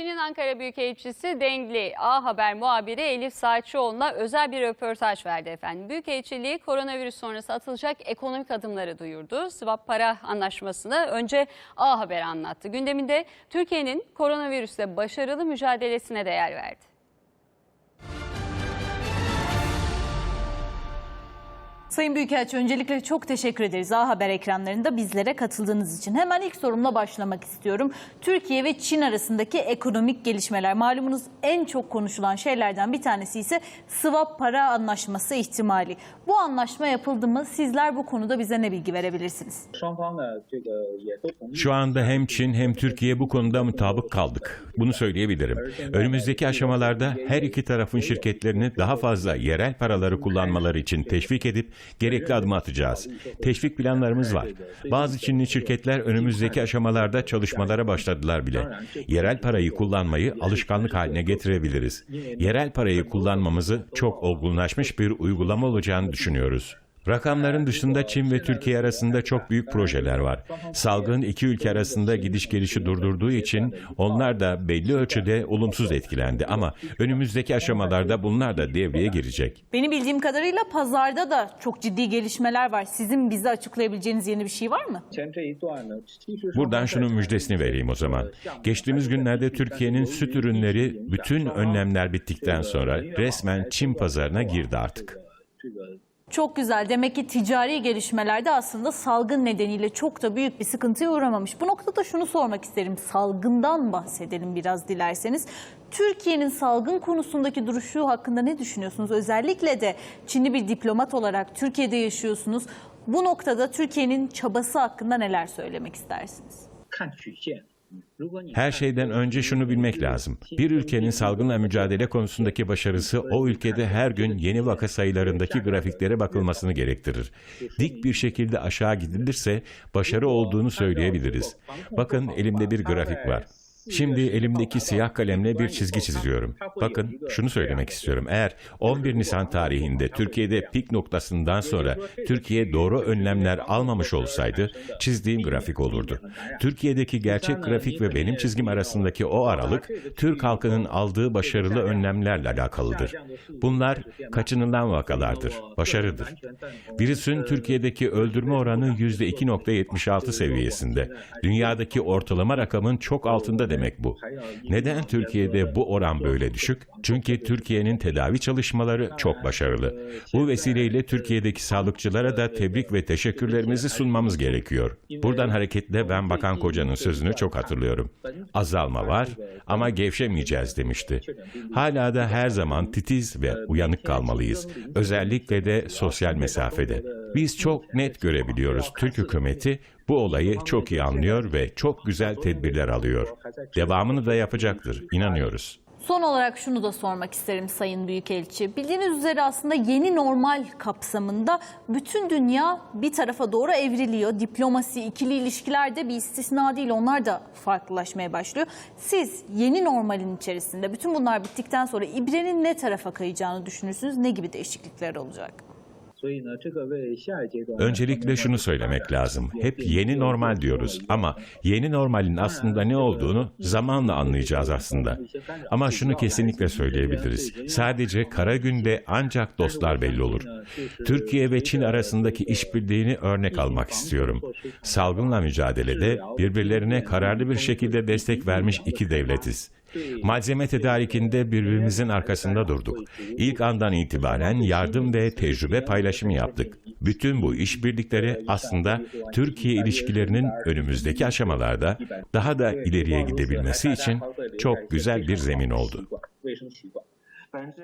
Çin'in Ankara Büyükelçisi Dengli A Haber muhabiri Elif Saatçıoğlu'na özel bir röportaj verdi efendim. Büyükelçiliği koronavirüs sonrası atılacak ekonomik adımları duyurdu. Swap para anlaşmasını önce A Haber anlattı. Gündeminde Türkiye'nin koronavirüsle başarılı mücadelesine de yer verdi. Sayın Büyükelçi öncelikle çok teşekkür ederiz A Haber ekranlarında bizlere katıldığınız için. Hemen ilk sorumla başlamak istiyorum. Türkiye ve Çin arasındaki ekonomik gelişmeler malumunuz en çok konuşulan şeylerden bir tanesi ise swap para anlaşması ihtimali. Bu anlaşma yapıldı mı? Sizler bu konuda bize ne bilgi verebilirsiniz? Şu anda hem Çin hem Türkiye bu konuda mutabık kaldık. Bunu söyleyebilirim. Önümüzdeki aşamalarda her iki tarafın şirketlerini daha fazla yerel paraları kullanmaları için teşvik edip gerekli adımı atacağız. Teşvik planlarımız var. Bazı Çinli şirketler önümüzdeki aşamalarda çalışmalara başladılar bile. Yerel parayı kullanmayı alışkanlık haline getirebiliriz. Yerel parayı kullanmamızı çok olgunlaşmış bir uygulama olacağını düşünüyoruz. Rakamların dışında Çin ve Türkiye arasında çok büyük projeler var. Salgın iki ülke arasında gidiş gelişi durdurduğu için onlar da belli ölçüde olumsuz etkilendi ama önümüzdeki aşamalarda bunlar da devreye girecek. Benim bildiğim kadarıyla pazarda da çok ciddi gelişmeler var. Sizin bize açıklayabileceğiniz yeni bir şey var mı? Buradan şunun müjdesini vereyim o zaman. Geçtiğimiz günlerde Türkiye'nin süt ürünleri bütün önlemler bittikten sonra resmen Çin pazarına girdi artık. 这个 Çok güzel. Demek ki ticari gelişmelerde aslında salgın nedeniyle çok da büyük bir sıkıntıya uğramamış. Bu noktada şunu sormak isterim. Salgından bahsedelim biraz dilerseniz. Türkiye'nin salgın konusundaki duruşu hakkında ne düşünüyorsunuz? Özellikle de Çinli bir diplomat olarak Türkiye'de yaşıyorsunuz. Bu noktada Türkiye'nin çabası hakkında neler söylemek istersiniz? 看曲线。 her şeyden önce şunu bilmek lazım. Bir ülkenin salgınla mücadele konusundaki başarısı o ülkede her gün yeni vaka sayılarındaki grafiklere bakılmasını gerektirir. Dik bir şekilde aşağı gidilirse başarı olduğunu söyleyebiliriz. Bakın elimde bir grafik var. Şimdi elimdeki siyah kalemle bir çizgi çiziyorum. Bakın şunu söylemek istiyorum. Eğer 11 Nisan tarihinde Türkiye'de pik noktasından sonra Türkiye doğru önlemler almamış olsaydı çizdiğim grafik olurdu. Türkiye'deki gerçek grafik ve benim çizgim arasındaki o aralık Türk halkının aldığı başarılı önlemlerle alakalıdır. Bunlar kaçınılan vakalardır, başarıdır. Virüsün Türkiye'deki öldürme oranı %2.76 seviyesinde. Dünyadaki ortalama rakamın çok altında demek bu. Neden Türkiye'de bu oran böyle düşük? Çünkü Türkiye'nin tedavi çalışmaları çok başarılı. Bu vesileyle Türkiye'deki sağlıkçılara da tebrik ve teşekkürlerimizi sunmamız gerekiyor. Buradan hareketle ben Bakan Koca'nın sözünü çok hatırlıyorum. Azalma var ama gevşemeyeceğiz demişti. Hala da her zaman titiz ve uyanık kalmalıyız. Özellikle de sosyal mesafede. Biz çok net görebiliyoruz. Türk hükümeti bu olayı çok iyi anlıyor ve çok güzel tedbirler alıyor. Devamını da yapacaktır, inanıyoruz. Son olarak şunu da sormak isterim Sayın Büyükelçi. Bildiğiniz üzere aslında yeni normal kapsamında bütün dünya bir tarafa doğru evriliyor. Diplomasi, ikili ilişkiler de bir istisna değil. Onlar da farklılaşmaya başlıyor. Siz yeni normalin içerisinde bütün bunlar bittikten sonra ibrenin ne tarafa kayacağını düşünürsünüz? Ne gibi değişiklikler olacak? Öncelikle şunu söylemek lazım. Hep yeni normal diyoruz ama yeni normalin aslında ne olduğunu zamanla anlayacağız aslında. Ama şunu kesinlikle söyleyebiliriz. Sadece kara günde ancak dostlar belli olur. Türkiye ve Çin arasındaki işbirliğini örnek almak istiyorum. Salgınla mücadelede birbirlerine kararlı bir şekilde destek vermiş iki devletiz. Malzeme tedarikinde birbirimizin arkasında durduk. İlk andan itibaren yardım ve tecrübe paylaşımı yaptık. Bütün bu işbirlikleri aslında Türkiye ilişkilerinin önümüzdeki aşamalarda daha da ileriye gidebilmesi için çok güzel bir zemin oldu. Bence